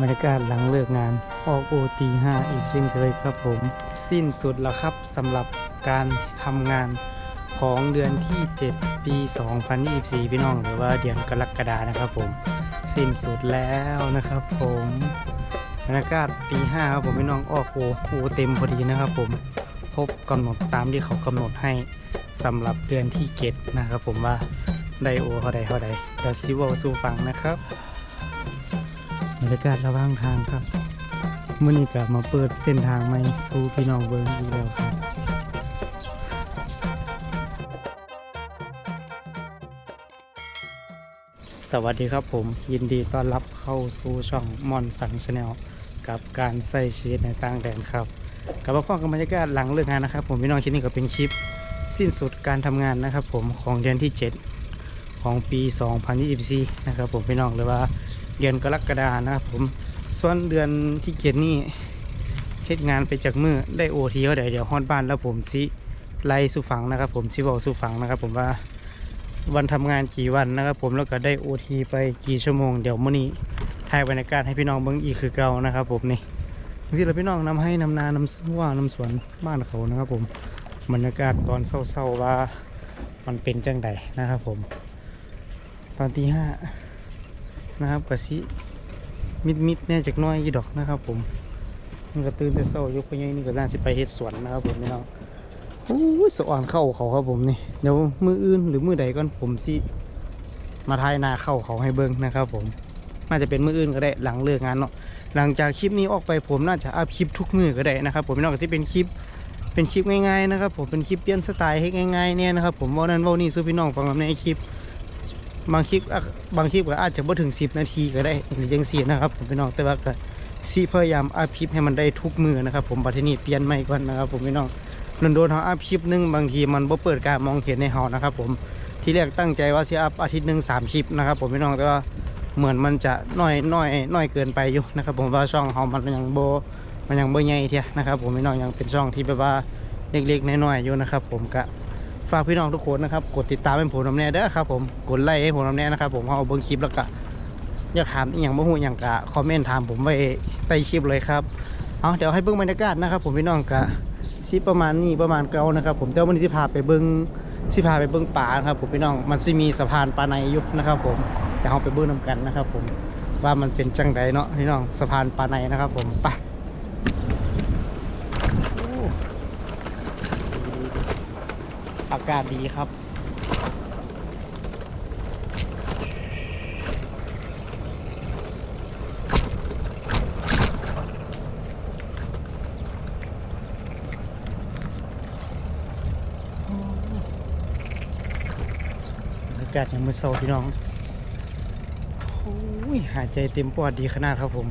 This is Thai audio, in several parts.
บรรยากาศหลังเลิกงานออกโอตีห้าอีกเช่นเคยครับผม สิ้นสุดแล้วครับสำหรับการทำงานของเดือนที่ 7 ปี 2024 พี่น้อง หรือว่าเดือนกรกฎานะครับผม สิ้นสุดแล้วนะครับผมบรรยากาศตีห้าครับผมพี่น้องออกโอโอเต็มพอดีนะครับผมครบกำหนดตามที่เขากำหนดให้สำหรับเดือนที่เจ็ดนะครับผมว่า ไดโอเท่าใดเท่าใดเดี๋ยวซิเวลสู่ฟังนะครับบรรยากาศระหว่างทางครับมื่อนี้กลับมาเปิดเส้นทางใหม่สู่พี่น้องเบิร์อีกแล้วครับสวัสดีครับผมยินดีต้อนรับเข้าสู่ช่องมอนสังชาแนลกับการใส่ชีวิตในต่างแดนครับกับว่าข้อกับบรรยากาศหลังเลิกงานนะครับ ผมพี่น้องคลิปนี้ก็เป็นคลิปสิ้นสุดการทำงานนะครับ ผมของเดือนที่ 7 ของปี 2024 นะครับผมพี่น้องหรือว่าเดือนกรกฎานะครับผมส่วนเดือนที่เกียรนี่เฮ็ดงานไปจากมือได้โอทีเขาเดี๋ยวเดี๋ยวฮอดบ้านแล้วผมสิไล่สู่ฝังนะครับผมสิบอกสู่ฝังนะครับผมว่าวันทำงานกี่วันนะครับผมแล้วก็ได้โอทีไปกี่ชั่วโมงเดี๋ยวมื้อนี้ถ่ายบรรยากาศให้พี่น้องเบิ่งอีกคือเก่านะครับผมนี่ที่เราพี่น้องนำให้นำนานำสว่านำสวนบ้านเขานะครับผมบรรยากาศตอนเศร้าๆว่ามันเป็นจังใดนะครับผม ตอนตีห้านะครับกะสิมิดมิดๆแน่จากน้อยยี่ดอกนะครับ ผมมันก็ตื่นแต่เช้ายกไปยังนี่ก็น่าสิไปเฮ็ดสวนนะครับ ผมพี่น้องโอ้ยสะอ่อนเข้าเขาครับผมนี่เดี๋ยวมืออื่นหรือมือใดก่อนผมสิมาทายนาเข้าเขาให้เบิ่งนะครับ ผมน่าจะเป็นมืออื่นก็ได้หลังเลิกงานเนาะหลังจากคลิปนี้ออกไปผมน่าจะอัพคลิปทุกมือก็ได้นะครับ ผมพี่น้องก็ที่เป็นคลิปเป็นคลิปง่ายๆนะครับ ผมเป็นคลิปเปลี่ยนสไตล์ให้ง่ายๆเนี่ยนะครับ ผมว่านั้นว่านี่สู้พี่น้องฟังในคลิป บางคลิปบางคลิปก็อาจจะบ่ถึง 10 นาทีก็ได้หรือยังสี่นะครับผมพี่น้องแต่ว่าก็ซีพยายามอัพคลิปให้มันได้ทุกมือนะครับ ผมบัดทีนี้เปลี่ยนใหม่ก่อนนะครับ ผมพี่น้องโดนๆเฮาอัพคลิปนึงบางทีมันบ่เปิดการมองเห็นในเฮานะครับ ผมที่แรกตั้งใจว่าสิอัพอาทิตย์หนึ่งสามคลิปนะครับ ผมพี่น้องแต่ว่าเหมือนมันจะน้อยน้อยน้อยเกินไปอยู่นะครับ ผมว่าช่องเฮามันยังโบมันยังบ่ใหญ่เท่านะครับ ผมพี่น้องยังเป็นช่องที่แบบว่าเล็กๆน้อยๆอยู่นะครับ ผมก็ ฝากพี่น้องทุกคนนะครับ กดติดตามให้ผมน้ำแน่เด้อครับผม กดไลค์ให้ผมน้ำแน่นะครับผมเอาเบิ้งคลิปแล้วก็อยากถามอย่างบ่ฮู้อย่างกะคอมเมนต์ถามผมไว้ใต้คลิปเลยครับ เอาเดี๋ยวให้เบิ้งบรรยากาศนะครับผมพี่น้องกะสิประมาณนี้ประมาณเก่านะครับ ผมแต่ว่าวันนี้สิพาไปเบิ้งสิพาไปเบิ้งป่านะครับผมพี่น้องมันสิมีสะพานปลาในยู่นะครับ ผมเดี๋ยวเราไปเบิ้งนํกันนะครับ ผมว่ามันเป็นจังใดเนาะพี่น้องสะพานปลาในนะครับ ผมไปโอ้ อากาศดีครับ อากาศยังมือเศร้าพี่น้องโอ้ยหายใจเต็มปอดดีขนาดครับผม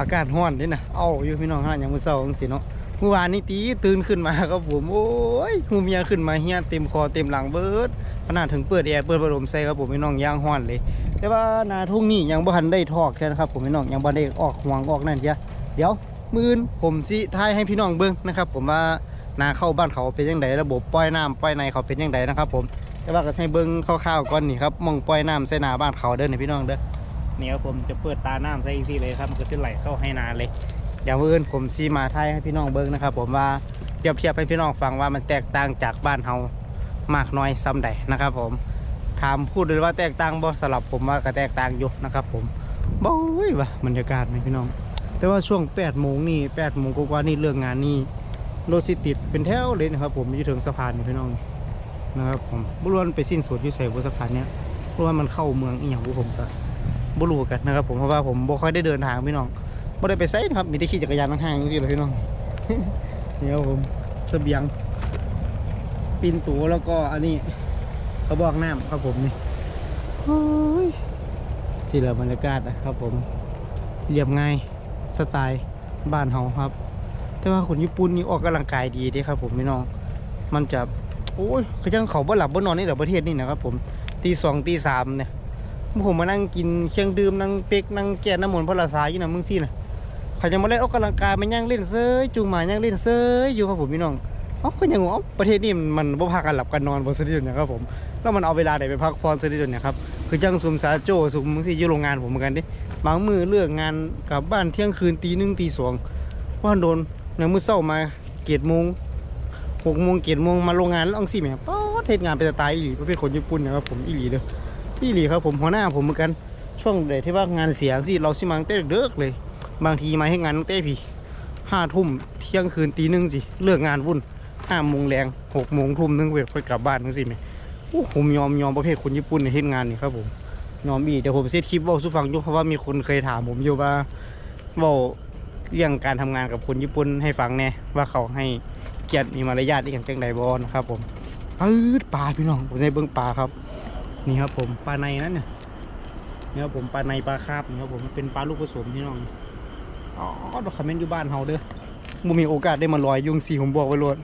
อากาศร้อนด้วยนะ เอาอยู่พี่น้องขนาดยังมือเศร้าจังสิเนาะ มื่อวานนี้ตีตื่นขึ้นมาครับผมโอ้ยหูเมียขึ้นมาเฮียเต็มคอเต็มหลังเบิดขนาดถึงเปิดแอร์เปิดพัดลมใส่ครับผมพี่น้องย่างห้อนเลย แต่ว่านาทุ่งนี้ยังบ่ทันได้ทอกแค่นะครับผมพี่น้องยังบ่ได้ออกห่วงออกนั่นเดียเดี๋ยวมือนผมสิทายให้พี่น้องเบิ่งนะครับ ผมว่านาเข้าบ้านเขาเป็นยังไงระบบปล่อยน้ำปล่อยในเขาเป็นยังไงนะครับ ผมแต่ว่าก็ให้เบิ้งคร่าวๆก่อนนี่ครับมองปล่อยน้ำใส่นาบ้านเขาเด้อนี่พี่น้องเด้อนี่ครับผมจะเปิดตาน้ำใส่อีกทีเลยครับมันก็จะไหลเข้าให้นาเลย อย่างอื่นผมซีมาไทยให้พี่น้องเบิ้งนะครับ ผมว่าเปรียบเทียบให้พี่น้องฟังว่ามันแตกต่างจากบ้านเฮามากน้อยซ้ำใดนะครับ ผมถามพูดเลยว่าแตกต่างบ่สลับผมว่าก็แตกต่างอยู่นะครับ ผมบ้ยว่ะบรรยากาศไหมพี่น้อง แต่ว่าช่วง8โมงนี่8โมงกว่านี่เรื่องงานนี่รถสิติดเป็นแถวเลยนะครับ ผมอยู่ถึงสะพานนี่พี่น้องนะครับ ผมบุรุษไปสิ้นสุดอยู่ใส่บนสะพานเนี้ยเพราะว่ามันเข้าเมืองอีกอย่างพวกผมก็บุรุษกันนะครับ ผมเพราะว่าผมบ่ค่อยได้เดินทางพี่น้อง ไม่ได้ไปไซนครับ มีแต่ขี่จักรยานห่างๆอย่างนี้เลยพี่น้อง นี่ครับผมเสบียงปินตัวแล้วก็อันนี้กระบอกน้ำครับผมนี่โอ้ยสิละบรรยากาศนะครับผมเรียบง่ายสไตล์บ้านเฮาครับ แต่ว่าคนญี่ปุ่นนี่ออกกำลังกายดีด้ครับ ผมพี่น้อง มันจะโอ้ยเขายังเขาบ่หลับบ่นอนนี่แหละประเทศนี่นะครับผมตีสองตีสามเนี่ยผมมานั่งกินเครื่องดื่มนั่งเป๊กนั่งแก้น้ำมนต์พระราชาอยู่นะมึงซี่นะ เขาจะมาเล่นออกกำลังกายมันยังเล่นเซยจูงหมายังเล่นเซยอยู่ครับผมพี่น้องเอ้าก็ยังงงเอ้าประเทศนี้มันบ่พากันหลับกันนอนบนสถิตเนี่ยครับผมแล้วมันเอาเวลาไหนไปพักผ่อนสถิตเนี่ยครับคือจังสุมสาโจสุมที่อยู่โรงงานผมเหมือนกันดิบางมือเลือกงานกลับบ้านเที่ยงคืนตีหนึ่งตีสองว่าโดนในมือเศร้ามาเกียรโมงหกโมงเกียรโมงมาโรงงานแล้วอังสิแม่ป๊อดเทศงานเป็นสไตล์อีหลีประเภทคนญี่ปุ่นนะครับผมอีหลีเลยอีหลีครับผมหัวหน้าผมเหมือนกันช่วงใดที่ว่างานเสียสิเราสิมาตั้งแต่เด็กเลย บางทีมาให้งานตั้งแต่พี่ห้าทุ่มเที่ยงคืนตีหนึ่งสิเลิกงานวุ่นห้าโมงแรงหกโมงทุ่มนึงเวทค่อยกลับบ้านทั้งสิแหม่โอ้ผมยอมยอมประเภทคนญี่ปุ่นในเฮ็ดงานนี่ครับผมยอมอีกเดี๋ยวผมเซตคลิปเว่าสู้ฟังยู่เพราะว่ามีคนเคยถามผมอยู่ว่าเว่าเรื่องการทำงานกับคนญี่ปุ่นให้ฟังแน่ว่าเขาให้เกียรติมีมารยาทที่อย่างจังใดบอนะครับผมปื๊ดปลาพี่น้องผมใช้เบิ้องปลาครับ นี่ครับผมปลาในนั่นเนี่ยนี่ครับผมปลาในปลาคาบนี่ครับผมเป็นปลาลูกผสมพี่น้อง อ๋อดอกคอมเมนต์อยู่บ้านเฮาเด้อบ่มีโอกาสได้มาลอยยุงสีผมบอกไว้เลย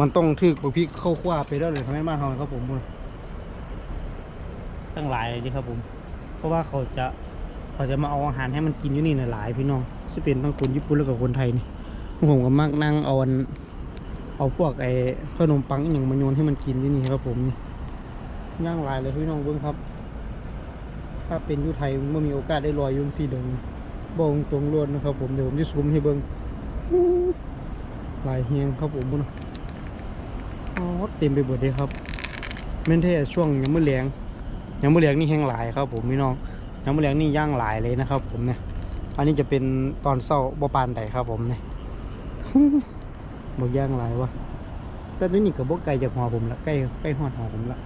มันต้องทึกบพริกเข้าคว้าไปแล้วเลยทำให้บ้านเราครับผมตั้งหลายเลยนี่ครับผม เพราะว่าเขาจะเขาจะมาเอาอาหารให้มันกินอยู่นี่นะหลายพี่น้องจะเป็นทั้งคนญี่ปุ่นแล้วก็คนไทยนี่ผมก็มักนั่งเอาอันเอาพวกไอ้ขนมปังอย่างมาโยนให้มันกินอยู่นี่ครับผมนี่ย่างหลายเลยพี่น้องเบิ้งครับ ถ้าเป็นยุไทยมื่มีโอกาสได้ลอยยุงสีเดิง บอกตรงๆล้วนนะครับ ผมเดี๋ยวผมจะซูมให้เบิ้งอู้หลายเฮียงครับผมพุ่นะอ๋อเต็มไปหมดเลยครับแม่นแท้ช่วงยังมือแรงยังมือแรงนี่แห้งหลายครับ ผมพี่น้องยังมือแรงนี่ย่างหลายเลยนะครับ ผมเนี่ย อันนี้จะเป็นตอนเศร้าบปานใดครับ ผมเนี่ยบกย่างหลายวะแต่นี่นี่กับบกไก่จากหอผมละใกล้ใกล้หอดหอผมละ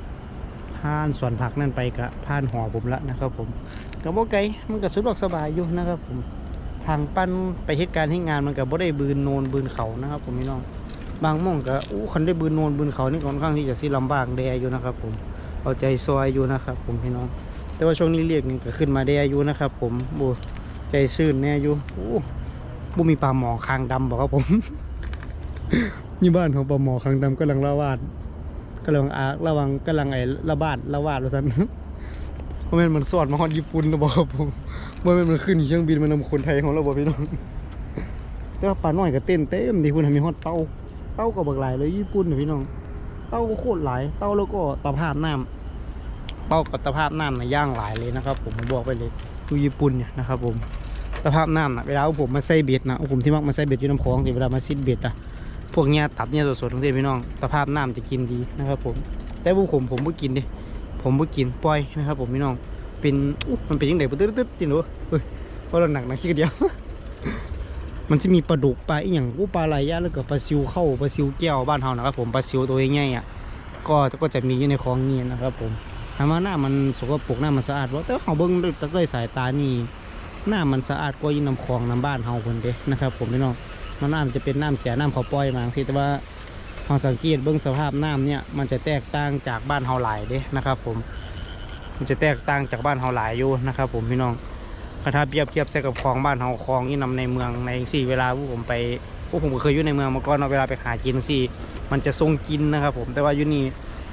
ผ่านสวนผักนั่นไปกะผ่านหอผมละนะครับ ผม กับบกไกมันก็สะดวกสบายอยู่นะครับ ผมทางปั้นไปเหตุการณ์ที่งานมันกับบ่ได้บืนโนนบืนเขานะครับ ผมพี่น้องบางม่องก็อู้คันได้บืนโนนบืนเขานี่ค่อนข้างที่จะสิลำบากแดอยู่นะครับ ผมเอาใจซอยอยู่นะครับ ผมพี่น้อง แต่ว่าช่วงนี้เรียกนี่ก็ขึ้นมาแดอยู่นะครับ ผมโบใจซื่นแน่อยู่อู้บุมีปลาหมอคางดำบอกครับผมนี่บ้านของปลาหมอคางดำกำลังละวาดกำลังอาระวังกำลังไอ้ระบาดระวาดว่าซั่น เพราะแม่นมันสอดมาฮอดญี่ปุ่นแล้วบอกครับผมว่าแม่นมันขึ้นเครื่องบินมานำคนไทยของเราบอกพี่น้องแต่ว่าปลาน้อยก็เต้นเต็มดีคุณมีฮอดเต้าเต้ากับบักหลายเลยญี่ปุ่นนะพี่น้อง เต้าก็โคตรหลาย เต้าแล้วก็ตะภาพน้ำเต้ากับตะภาพน้ำนะย่างหลายเลยนะครับ ผมผมบอกไปเลยดูญี่ปุ่นเนี่ยนะครับ ผมตะภาพน้ำนะเวลาผมมาใส่เบ็ดนะผมที่มักมาใส่เบ็ดอยู่น้ำคลองที่เวลามาซิดเบ็ดอะพวกเนี้ยตับเนี้ยสดๆทั้งที่พี่น้องตะภาพน้ำจะกินดีนะครับ ผมแต่พวกผมผมไม่กินดิ ผมไม่กินปล่อยนะครับ ผมพี่น้องเป็นมันเป็นยังไงปุ๊ดตึ๊ดตึ๊ดจริงหรอเฮ้ยเพราะเราหนักหนักขี้เดียว มันจะมีปลาดุกปลาอีหยังกูปลาไหลย่าแล้วก็ปลาซิวเข้าปลาซิวแก้วบ้านเฮานะครับ ผมปลาซิวตัวใหญ่ๆอะก็ก็จะมีอยู่ในคลองนี้นะครับ ผมถามว่าหน้ามันสกปรกหน้ามันสะอาดบ่แต่เขาเบิ่งด้วยตาด้วยสายตานี่หน้ามันสะอาดกว่ายู่งน้ำคลองน้ำบ้านเฮาคนเด้นะครับ ผมพี่น้องมันน้ำจะเป็นน้ำเสียน้ำเขาปล่อยมาที่แต่ว่า เฮาสังเกตเบิ่งสภาพน้ำเนี่ยมันจะแตกต่างจากบ้านเฮาหลายเด้นะครับ ผม มันจะแตกต่างจากบ้านเฮาหลายอยู่นะครับ ผมพี่น้องถ้าเปรียบเทียบใส่กับคลองบ้านเฮาคลองนี่นำในเมืองในสี่เวลาพวกผมไปพวกผมก็เคยอยู่ในเมืองมาก่อนเนาะเวลาไปหากินสี่มันจะทรงกินนะครับ ผมแต่ว่าอยู่นี่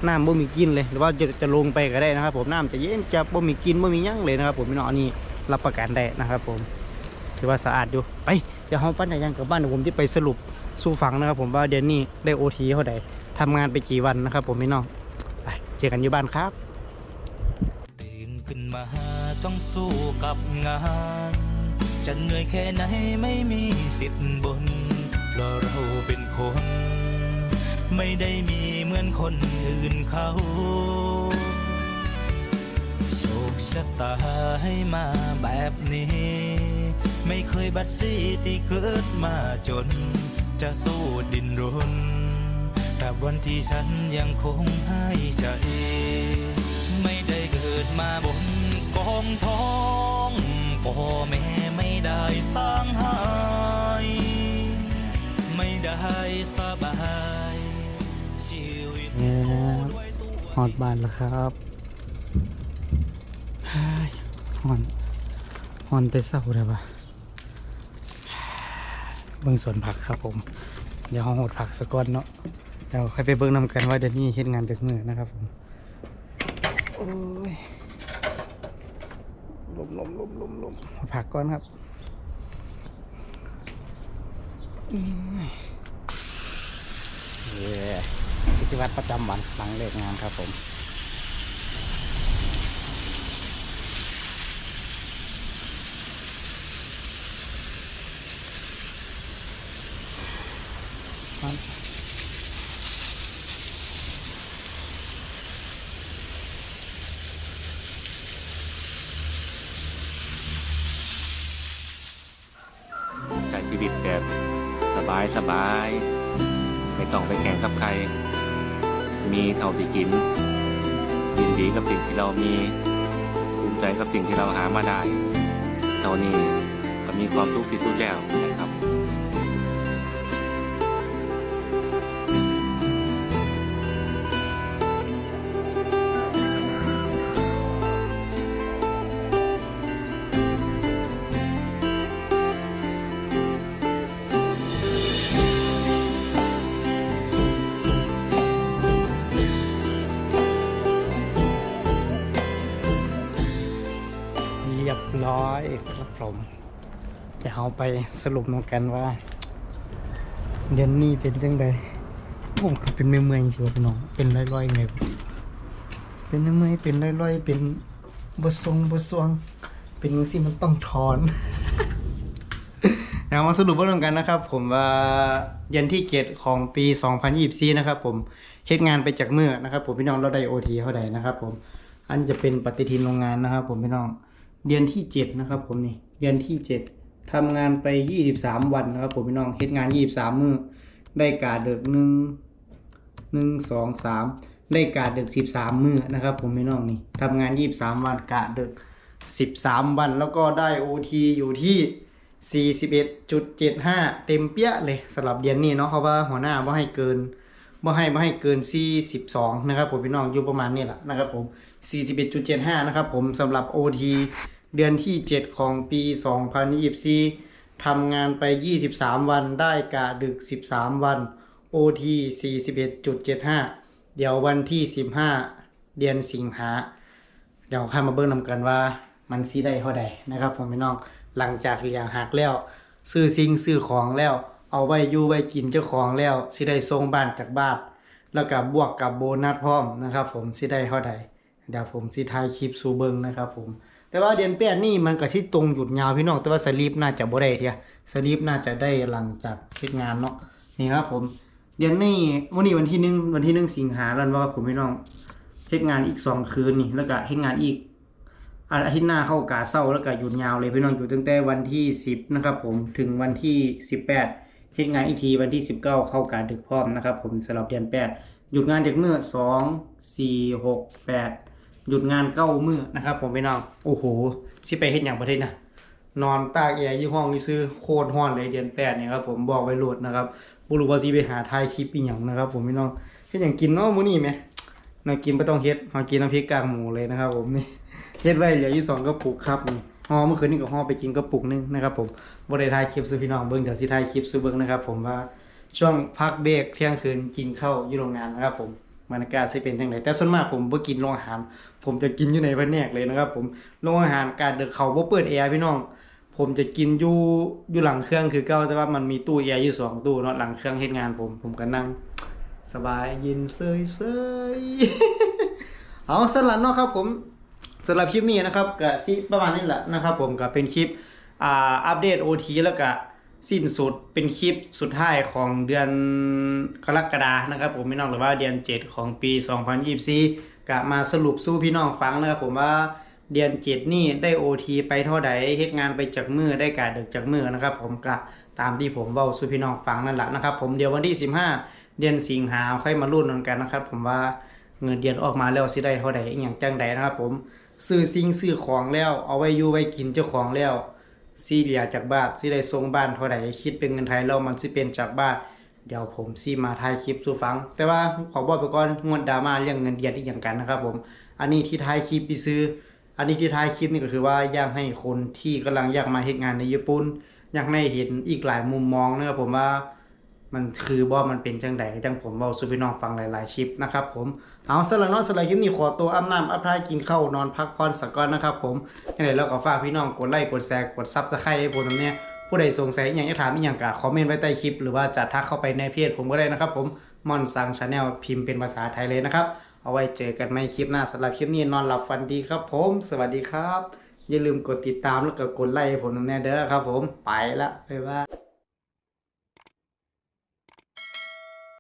น้ำบ่มีกินเลยหรือว่าจะจะลงไปก็ได้นะครับ ผมน้ำจะเย็นจะบ่มีกินบ่มียั่งเลยนะครับ ผมพี่น้องนนี้รับประกันได้นะครับ ผมถือว่าสะอาดอยู่ไปเดี๋ยวเฮาปั้นอย่างกับบ้านเดี๋ยวผมที่ไปสรุป สู่ฝังนะครับผมว่าเดนนี้ได้โอทีเท่าใดทำงานไปกี่วันนะครับผมพี่น้องไปเจอกันอยู่บ้านครับตื่นขึ้นมาต้องสู้กับงานจะเหนื่อยแค่ไหนไม่มีสิทธิ์บนเพราะเราเป็นคน ไม่ได้มีเหมือนคนอื่นเขาโชคชะตาให้มาแบบนี้ ไม่เคยบัดซีที่เกิดมาจน จะสู้ดินรนตราบวันที่ฉันยังคงให้ใจ ไม่ได้เกิดมาบนกองท้องพ่อแม่ไม่ได้สร้างให้ไม่ได้สบายชีวิตสู้ด้วยตัวฮอดบานแล้วครับเฮ้ยฮอนฮอนแต่เศร้าเลยปะ เบิ่งสวนผักครับผมเดี๋ยวห้องหดผักสะก้อนเนาะเดี๋ยวค่อยไปเบิ่งนำกันว่าเดี๋ยวนี้เฮ็ดงานจากมือนะครับผมโอ้ยลมลมลมลมลมหดผักก่อนครับอืมเย้กิจวัตรประจำวันหลังเลิกงานครับผม กับใคร มีเท่าที่กินยินดีกับสิ่งที่เรามีภูมิใจกับสิ่งที่เราหามาได้ เท่านี้ก็มีความทุกข์ที่สุดแล้ว ผมจะเอาไปสรุปมากันว่า เดือนนี้เป็นจังไดผมคือเป็นเมื่อยๆจริงๆว่าพี่น้องเป็นร้อยๆไงบ่เป็นเมื่อยเป็นร้อยๆเป็นบททรงบทสวงเป็นสิมันต้องถอนเดี๋ยวมาสรุปเรื่องกันนะครับ ผมว่าเดือนที่เจ็ดของปี 2024 นะครับ ผมเฮ็ดงานไปจากเมื่อนะครับ ผมพี่น้องเราได้โอทีเท่าใดนะครับ ผมอันจะเป็นปฏิทินโรงงานนะครับ ผมพี่น้องเดือนที่เจ็ดนะครับ ผมนี่ เดือนที่เจ็ดทำงานไปยี่สิบสามวันนะครับผมพี่น้องเฮ็ดงานยี่สิบสามมื้อได้กาเดึกหนึ่งหนึ่งสองสามได้กาเดึกสิบสามมื้อนะครับผมพี่น้องนี่ทำงานยี่สิบสามวันกะเดึกสิบสามวันแล้วก็ได้โอทีอยู่ที่สี่สิบเอ็ดจุดเจ็ดห้าเต็มเปี้ยเลยสำหรับเดือนนี้เนาะเพราว่าหัวหน้าว่าให้เกินบ่ให้บ่ให้เกิน 42 นะครับผมพี่น้องอยู่ประมาณนี้แหละนะครับผม 41.75 นะครับผมสำหรับ OT เดือนที่ 7 ของปี 2024 ทำงานไป 23 วันได้กะดึก 13 วัน OT 41.75 เดี๋ยววันที่ 15 เดือนสิงหา เดี๋ยวข้ามาเบิ่งนำกันว่ามันซีได้เท่าใดนะครับผมพี่น้อง หลังจากเรียงหักแล้ว ซื้อสิ่งซื้อของแล้ว เอาไว้อยู่ไว้กินเจ้าของแล้วสิได้ส่งบ้านจากบ้าน แล้วก็บบวกกับโบนัสพร้อมนะครับผมสิได้เท่าใดเดี๋ยวผมสิถ่ายคลิปสูเบิ่งนะครับผม แต่ว่าเดือนแปดนี่มันก็ที่ตรงหยุดยาวพี่น้องแต่ว่าสลีปน่าจะบ่ได้เทียสลีปน่าจะได้หลังจากเฮ็ดงานเนาะนี่ครับผม เดือนนี้วันนี้วันที่หนึ่งวันที่หนึ่งสิงหาแล้วว่าผมพี่น้องเฮ็ดงานอีกสองคืนนี่แล้วก็เฮ็ดงานอีกอาทิตย์หน้าเข้ากาเศร้าแล้วก็หยุดยาวเลยพี่น้องอยู่ตั้งแต่วันที่10นะครับผมถึงวันที่18เฮ็ดงานอีกทีวันที่19เก้าเข้ากาดึกพร้อมนะครับผมสำหรับเดือน8หยุดงานจากเมื่อ2 4 6 8หกแปด หยุดงานเก้ามือนะครับ ผมพี่น้องโอ้โหสิไปเฮ็ดหยังประเทศนะนอนตากแอร์ยู่ห้องนี่ซื้อโคตรร้อนเลยเดือน8เนี่ยครับผมบอกไว้โหลดนะครับบ่รู้ว่าสิไปหาถ่ายคลิปอีหยังนะครับ ผมพี่น้องเฮ็ดหยังกินเนาะมื้อนี้แหมน่ากินบ่ต้องเฮ็ดเฮากินน้ำพริกกากหมูเลยนะครับ ผมนี่เฮ็ดไว้เหลือยู่สองกระปุกครับนี่ห่อเมื่อคืนนี้ก็ห่อไปกินกระปุกนึงนะครับ ผมบ่ได้ถ่ายคลิปสู่พี่น้องเบิ่งเดี๋ยวสิถ่ายคลิปสู่เบิ่งนะครับผมว่าช่วงพักเบรกเที่ยงคืนกินข้าวอยู่โรงงานนะครับ ผมบรรยากาศสิเป็นจังไดแต่ส่วนมากผมบ่กินโรงอาหาร ผมจะกินอยู่ในแผนกเลยนะครับ ผมโรงอาหารการเดินเขาบ่เปิดแอร์พี่น้อง ผมจะกินอยู่อยู่หลังเครื่องคือเก่าแต่ว่ามันมีตู้แอร์อยู่สองตู้เนาะหลังเครื่องเฮ็ดงานผมผมก็นั่ง สบายเย็นเซยเซยเอาสลันเนาะครับ ผมสำหรับคลิปนี้นะครับก็สิประมาณนี้แหละนะครับ ผมก็เป็นคลิปอ่าอัปเดต OT แล้วก็สิ้นสุดเป็นคลิปสุดท้ายของเดือนกรกฎานะครับ ผมพี่น้องหรือว่าเดือน 7 ของปี 2024 ก็มาสรุปสู้พี่น้องฟังนะครับผมว่าเดือน7นี่ได้ OT ไปเท่าใดเฮ็ดงานไปจากมือได้กาดึกจากมือนะครับ ผมก็ตามที่ผมเว้าสู่พี่น้องฟังนั่นแหละนะครับ ผมเดี๋ยววันที่15เดือนสิงหาค่อยมาลุ้นกันนะครับ ผมว่าเงินเดือนออกมาแล้วสิได้เท่าใดอหย่างจังใดนะครับ ผมซื้อสิ่งซื้อของแล้ว เอาไว้อยู่ไว้กินเจ้าของแล้วซีเหลียจากบ้านสิได้ส่งบ้านเท่าใดคิดเป็นเงินไทยแล้วมันสิเป็นจากบ้าน เดี๋ยวผมสิมาถ่ายคลิปสู่ฟัง แต่ว่าขอบอกไปก่อนงวดดราม่าเรื่องเงินเดือนอีกอย่างกันนะครับผมอันนี้ที่ถ่ายคลิปไปซื้อ อันนี้ที่ถ่ายคลิปนี่ก็คือว่าอยากให้คนที่กำลังอยากมาเฮ็ดงานในญี่ปุ่นอยากให้เห็นอีกหลายมุมมองนะครับผมว่ามันคือบ่มันเป็นจังใดจังผมเว้าสู่พี่น้องฟังหลายๆคลิปนะครับผมเอาสำหรับน้องสำหรับคลิปนี้ขอตัวอาบน้ำอาบท่ากินข้าวนอนพักผ่อนสักก่อนนะครับผมยังไงแล้วก็ฝากพี่น้องกดไลค์กดแชร์กดซับสไครต์ให้ผมตรงเนี้ย ผู้ใดสงสัยอย่างจะถามอีกอย่างก็คอมเมนต์ไว้ใต้คลิป หรือว่าจะทักเข้าไปในเพจผมก็ได้นะครับ ผมมอนซังชาแนลพิมพ์เป็นภาษาไทยเลยนะครับ เอาไว้เจอกันใหม่คลิปหน้าสำหรับคลิปนี้นอนหลับฝันดีครับผม สวัสดีครับ อย่าลืมกดติดตามแล้วก็กดไลค์ผมแน่เด้อครับ ผมไปละบ๊ายบาย